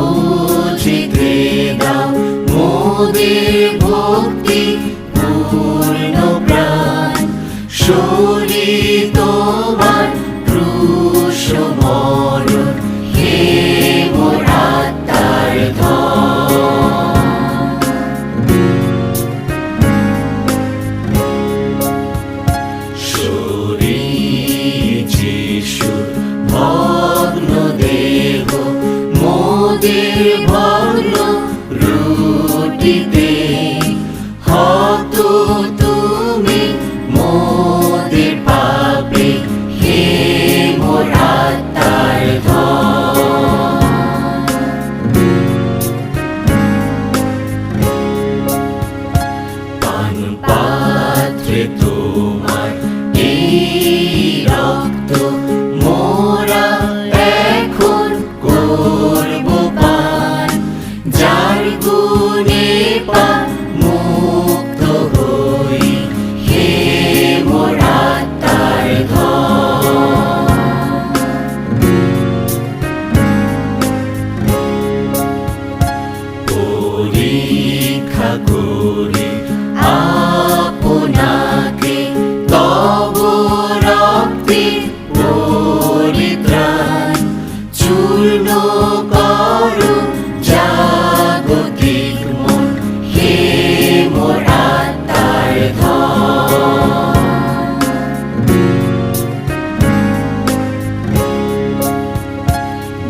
ोजिते वा मो देवोक्ति पूर्ण शून्यो করে আপনাকে তব রক্তে পরিত্রাণ চূর্ণ করো জাগতিক মন, হে মোর আত্মার ধন।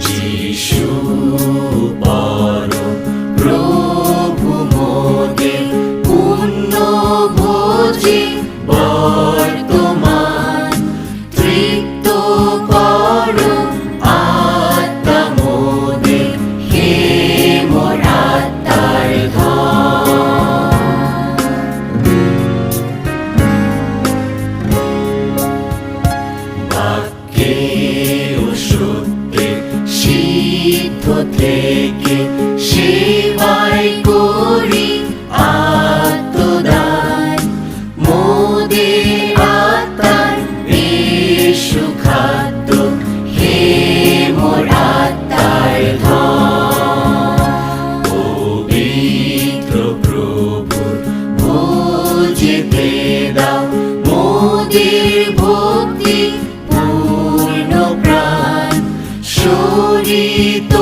যিশু পর ভোজে বর্তমান তৃপ্ত কর আত্মা মোদে হে মোর আত্মার ধন। বাক্যে ও সত্যে সিদ্ধ থেকে করি ভক্তি পূর্ণ প্রাণ শরীর